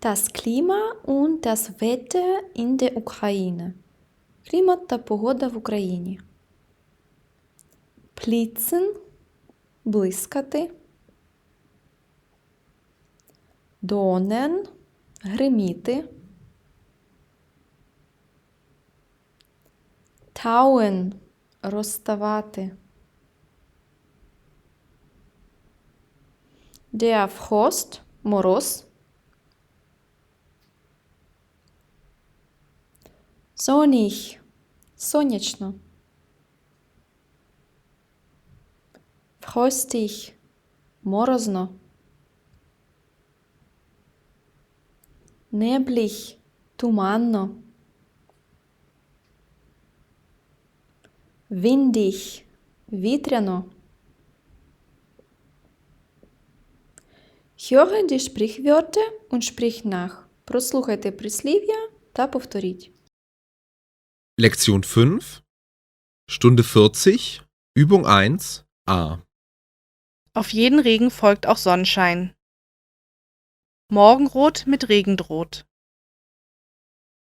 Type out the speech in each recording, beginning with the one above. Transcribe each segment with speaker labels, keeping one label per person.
Speaker 1: Das Klima und das Wetter in der Ukraine. Клімат та погода в Україні. Blitzen – блискати. Донен – гриміти. Таuen – розставати. Der Frost – мороз. Sonnig – сонячно. Frostig – морозно. Neblig – туманно. Windig – вітряно. Höre die Sprichwörter und sprich nach. Прослухайте прислів'я та повторіть.
Speaker 2: Lektion 5, Stunde 40, Übung 1, a.
Speaker 3: Auf jeden Regen folgt auch Sonnenschein. Morgenrot mit Regen droht.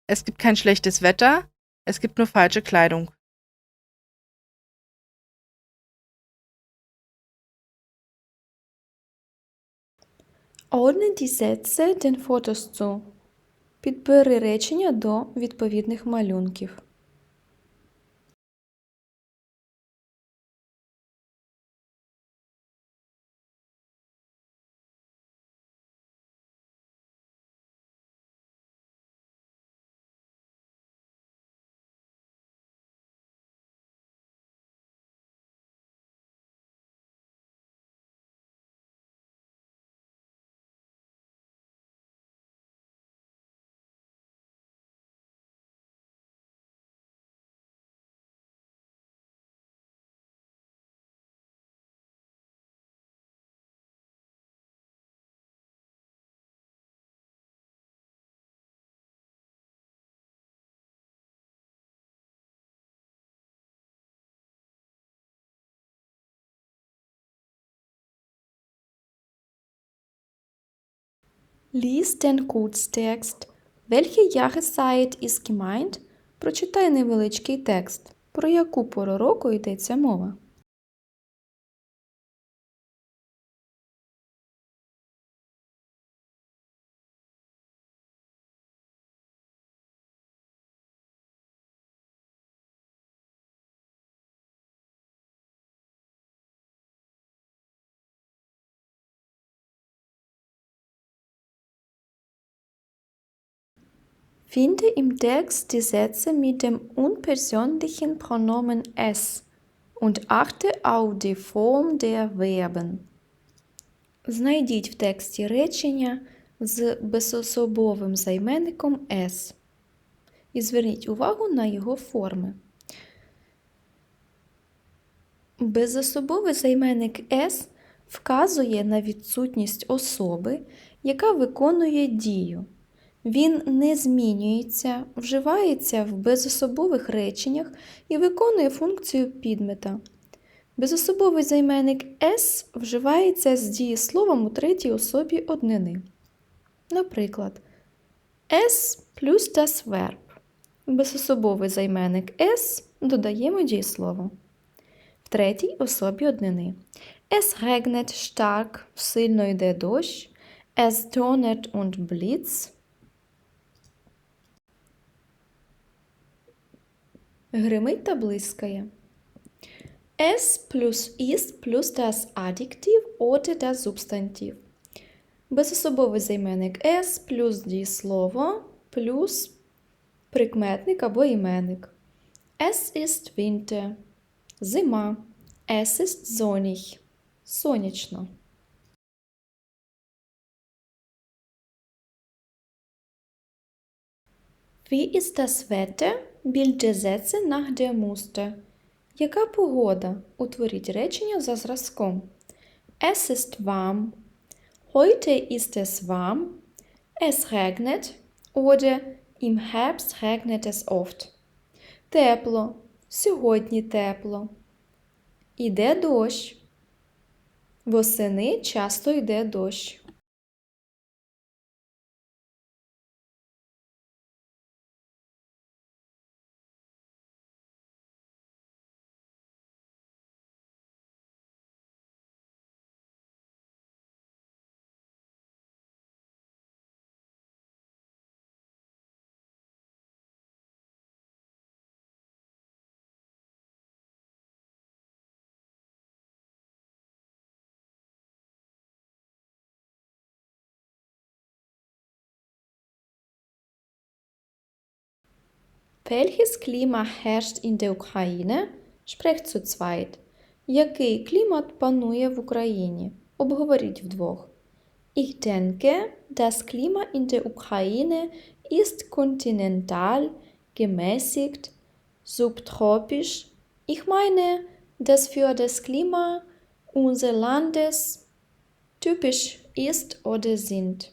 Speaker 3: Es gibt kein schlechtes Wetter, es gibt nur falsche Kleidung.
Speaker 1: Ordne die Sätze den Fotos zu. Підбери речення до відповідних малюнків. Lies den Kurztext. Welche Jahreszeit ist gemeint? Прочитай невеличкий текст. Про яку пору року йдеться мова? Finde im Text die Sätze mit dem unpersönlichen Pronomen es und achte auf die Form der Verben. Знайдіть в тексті речення з безособовим займенником es і зверніть увагу на його форми. Безособовий займенник es вказує на відсутність особи, яка виконує дію. Він не змінюється, вживається в безособових реченнях і виконує функцію підмета. Безособовий займенник s вживається з дієсловом у третій особі однини. Наприклад, s плюс das Verb. Безособовий займенник s додаємо дієслово. В третій особі однини. Es regnet stark, сильно йде дощ. Es donnert und blitz. Гримить та блискає. Es плюс ist плюс das Adjektiv oder das Substantiv. Безособовий займенник es плюс дієслово плюс прикметник або іменник. Es ist Winter. Зима. Es ist sonnig. Сонячно. Wie ist das Wetter? Nach der Muster. Яка погода? Утворіть речення за зразком. Es ist warm. Heute ist es warm. Es regnet. Oder im Herbst regnet es oft. Тепло. Сьогодні тепло. Іде дощ. Восени часто йде дощ. Welches Klima herrscht in der Ukraine? Sprecht zu zweit. Який клімат панує в Україні? Обговоріть вдвох. Ich denke, das Klima in der Ukraine ist kontinental, gemäßigt, subtropisch. Ich meine, dass für das Klima unseres Landes typisch ist oder sind.